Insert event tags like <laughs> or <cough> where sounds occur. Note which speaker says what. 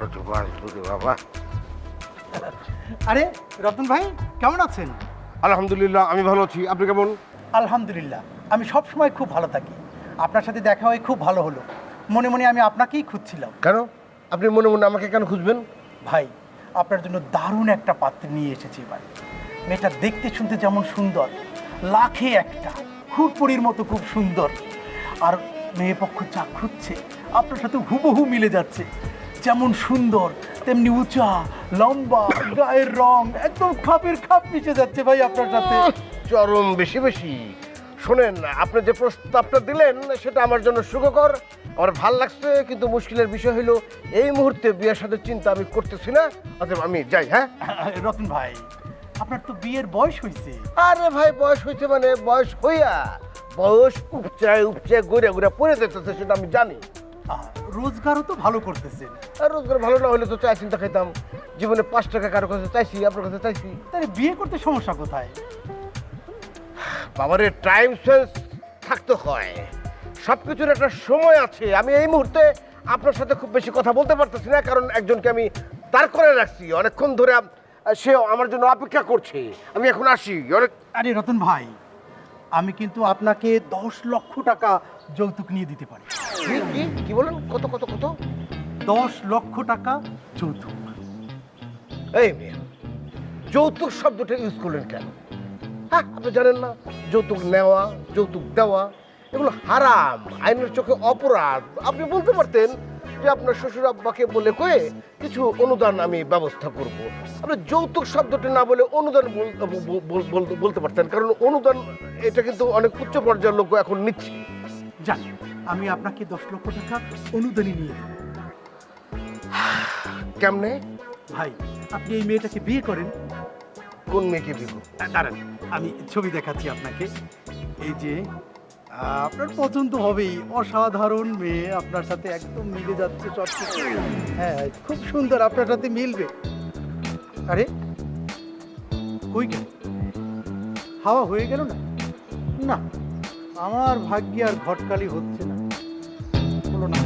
Speaker 1: কত বাঁচবো রে বাবা?
Speaker 2: আরে রতন ভাই কেমন আছেন?
Speaker 1: আলহামদুলিল্লাহ আমি ভালো আছি। আপনি কেমন?
Speaker 2: আলহামদুলিল্লাহ আমি সব সময় খুব ভালো থাকি। আপনার সাথে দেখা হয়ে খুব ভালো হলো। মনে মনে আমি আপনাকেই খুঁজছিলাম।
Speaker 1: কেন? আপনি মনে মনে আমাকে কেন খুঁজবেন?
Speaker 2: ভাই আপনার জন্য দারুণ একটা পাত্র নিয়ে এসেছি এবার। মেয়েটা দেখতে শুনতে যেমন সুন্দর লাখে একটা হুড়পুরির মতো খুব সুন্দর। আর মেয়ে পক্ষ যা খুঁজছে আপনার সাথে হুবহু মিলে যাচ্ছে। যেমন সুন্দর তেমনি উঁচা লম্বা গায়ের রং একদম খাপের খাপ মিশে যাচ্ছে ভাই আপনার সাথে।
Speaker 1: চরম বেশি বেশি। শোনেন আপনি যে প্রস্তাবটা দিলেন সেটা আমার জন্য সুখকর। আমার ভালো লাগছে কিন্তু মুশকিলের বিষয় হলো এই মুহূর্তে বিয়ের সাথে চিন্তা আমি করতেছি না অতএব আমি যাই হ্যাঁ? <laughs>
Speaker 2: রতন ভাই আপনার তো বিয়ের বয়স হয়েছে
Speaker 1: আরে ভাই বয়স হয়েছে মানে বয়স হইয়া বয়স উপচায় উপচায় ঘুরে ঘুরে পড়ে যেতেছে সেটা আমি জানি।
Speaker 2: রোজগারও তো ভালো করতেছেন
Speaker 1: আর রোজগার ভালো না হলে তো চাই চিন্তা খাইতাম। জীবনে পাঁচ টাকা কারও কাছে চাইছি আপনার কাছে চাইছি।
Speaker 2: তাহলে বিয়ে করতে সমস্যা কোথায়?
Speaker 1: বাবারে টাইম সেন্স থাকতে হয়। সব কিছুর একটা সময় আছে। আমি এই মুহূর্তে আপনার সাথে খুব বেশি কথা বলতে পারতেছি না কারণ একজনকে আমি দাঁড় করে রাখছি। অনেকক্ষণ ধরে সে আমার জন্য অপেক্ষা করছে। আমি এখন আসি। অনেক
Speaker 2: আরে রতন ভাই আমি কিন্তু আপনাকে দশ লক্ষ টাকা যৌতুক নিয়ে দিতে পারি।
Speaker 1: কি বলেন কত কত কত?
Speaker 2: দশ লক্ষ টাকা যৌতুক।
Speaker 1: এই মেয়ে যৌতুক শব্দটা ইউজ করলেন কেন? হ্যাঁ আপনি জানেন না যৌতুক নেওয়া যৌতুক দেওয়া এগুলো হারাম আইনের চোখে অপরাধ। আপনি বলতে পারতেন যে আপনার শ্বশুর আব্বাকে বলে কয়ে কিছু অনুদান আমি ব্যবস্থা করব। আপনি যৌতুক শব্দটি না বলে অনুদান বল- বল- বল- বল- বলতে পারতেন কারণ অনুদান এটা কিন্তু অনেক উচ্চ পর্যায়ের লোক এখন নিচ্ছে।
Speaker 2: জান আমি আপনাকে দশ লক্ষ টাকা অনুদানই নিয়ে দেব
Speaker 1: কেমনে?
Speaker 2: ভাই আপনি এই মেয়েটাকে বিয়ে করেন।
Speaker 1: কোন মেয়েকে বিয়ে করব?
Speaker 2: দাঁড়ান আমি ছবি দেখাচ্ছি আপনাকে। এই যে আপনার পছন্দ হবেই অসাধারণ মেয়ে আপনার সাথে একদম মিলে যাচ্ছে সব কিছু হ্যাঁ খুব সুন্দর আপনার সাথে মিলবে। আরে কই গেল? হাওয়া হয়ে গেল না? না আমার ভাগ্যে আর ঘটকালি হচ্ছে না। solo.